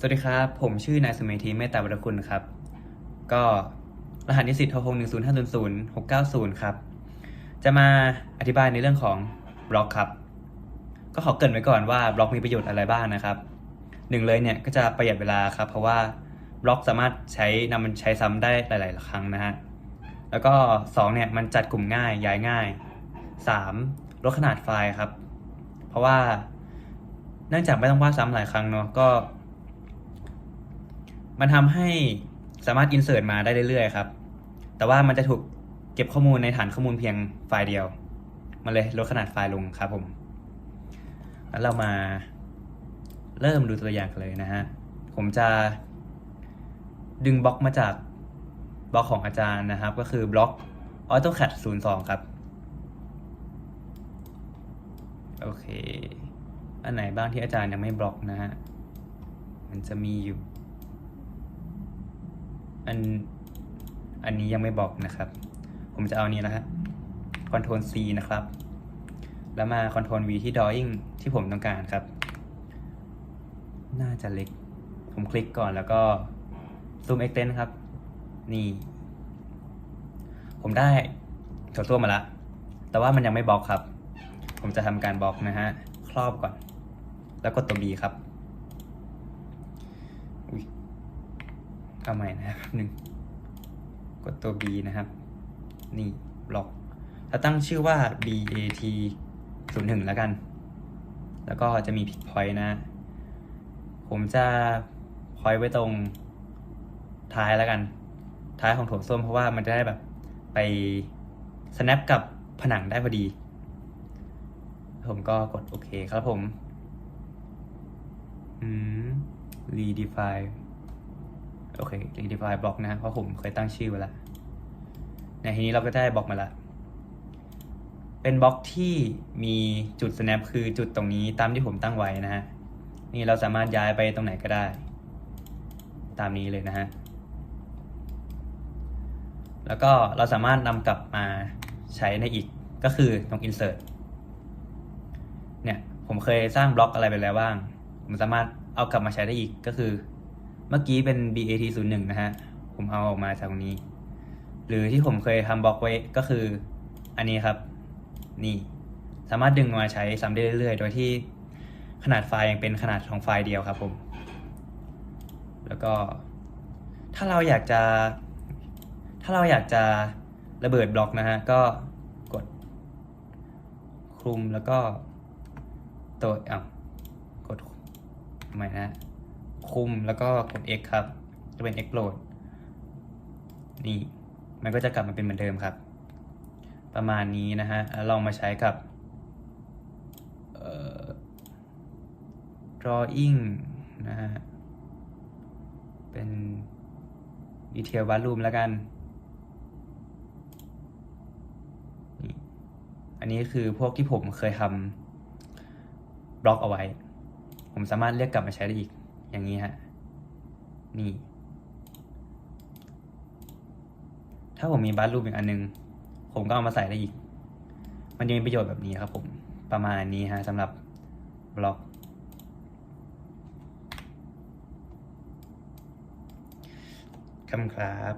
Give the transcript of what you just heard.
สวัสดีครับ ผมชื่อนายสมัยทีเมตตาวรคุณครับ ก็รหัสนิสิตทหหนึ่งศูนย์ห้าศูนย์ศูนย์หกเก้าศูนย์ครับ จะมาอธิบายในเรื่องของบล็อกครับ ก็ขอเกริ่นไว้ก่อนว่าบล็อกมีประโยชน์อะไรบ้างนะครับ หนึ่งเลยเนี่ยก็จะประหยัดเวลาครับ เพราะว่าบล็อกสามารถใช้นำมันใช้ซ้ำได้หลาย ๆ ครั้งนะฮะ แล้วก็สองเนี่ยมันจัดกลุ่มง่ายย้ายง่ายสามลดขนาดไฟล์ครับ เพราะว่าเนื่องจากไม่ต้องวาดซ้ำหลายครั้งเนาะก็ มันทำให้สามารถอินเสิร์ตมาได้เรื่อยๆครับ แต่ว่ามันจะถูกเก็บข้อมูลในฐานข้อมูลเพียงไฟล์เดียวมันเลยลดขนาดไฟล์ลงครับผมแล้วเรามาเริ่มดูตัวอย่างกันเลยนะฮะ ผมจะดึงบล็อกมาจากบล็อกของอาจารย์นะครับ ก็คือบล็อก AutoCAD 02 ครับ โอเค อันไหนบ้างที่อาจารย์ยังไม่บล็อกนะฮะ มันจะมีอยู่ อันอันนี้ยังไม่บอกนะครับ ผมจะเอานี้นะฮะ Ctrl C นะครับ แล้วมา Ctrl V ที่ Drawing ที่ผมต้องการครับ น่าจะเล็ก ผมคลิกก่อนแล้วก็ Zoom Extend ครับ นี่ ผมได้ตัวตัวมาละ แต่ว่ามันยังไม่บล็อกครับ ผมจะทำการบล็อกนะฮะ ครอบก่อน แล้วกดตัว B ครับ อุ๊ย เอาใหม่นะครับหนึ่งกดตัว B นะครับ นี่บล็อกแล้วตั้งชื่อว่า BAT 0 1แล้วกัน แล้วก็จะมี pick point นะ ผมจะ point ไว้ตรงท้ายแล้วกัน ท้ายของโถส้วมเพราะว่ามันจะได้แบบไป snap กับผนังได้พอดี ผมก็กดโอเคครับผม อืม redefine โอเค redefine บล็อกนะ เพราะผมเคยตั้งชื่อไว้แล้วในทีนี้เราก็ได้บล็อกมาละเป็นบล็อกที่มีจุด snap คือจุดตรงนี้ตามที่ผมตั้งไว้นะฮะ นี่เราสามารถย้ายไปตรงไหนก็ได้ ตามนี้เลยนะฮะ แล้วก็เราสามารถนำกลับมาใช้ในอีกก็คือตรง insert เนี่ยผมเคยสร้างบล็อกอะไรไปแล้วบ้าง ผมสามารถเอากลับมาใช้ได้อีกก็คือ เมื่อกี้เป็น BAT 0 1นะฮะ ผมเอาออกมาจากตรงนี้ หรือที่ผมเคยทำบล็อกไว้ก็คืออันนี้ครับ นี่ สามารถดึงมาใช้ซ้ำได้เรื่อยๆ โดยที่ขนาดไฟล์ยังเป็นขนาดของไฟล์เดียวครับผม แล้วก็ถ้าเราอยากจะ ถ้าเราอยากจะระเบิดบล็อกนะฮะ ก็กดคลุมแล้วก็ตัวอะกดทำไมนะ คุมแล้วก็กด X ครับ จะเป็น explode นี่ มันก็จะกลับมาเป็นเหมือนเดิมครับ ประมาณนี้นะฮะ ลองมาใช้กับ drawing นะฮะ เป็น detail volume แล้วกันอันนี้คือพวกที่ผมเคยทำบล็อกเอาไว้ ผมสามารถเรียกกลับมาใช้ได้อีก อย่างนี้ฮะ นี่ ถ้าผมมีบัตรูปอีกอันนึง ผมก็เอามาใส่ได้อีก มันจะมีประโยชน์แบบนี้ครับผม ประมาณนี้ฮะสำหรับบล็อก คำครับ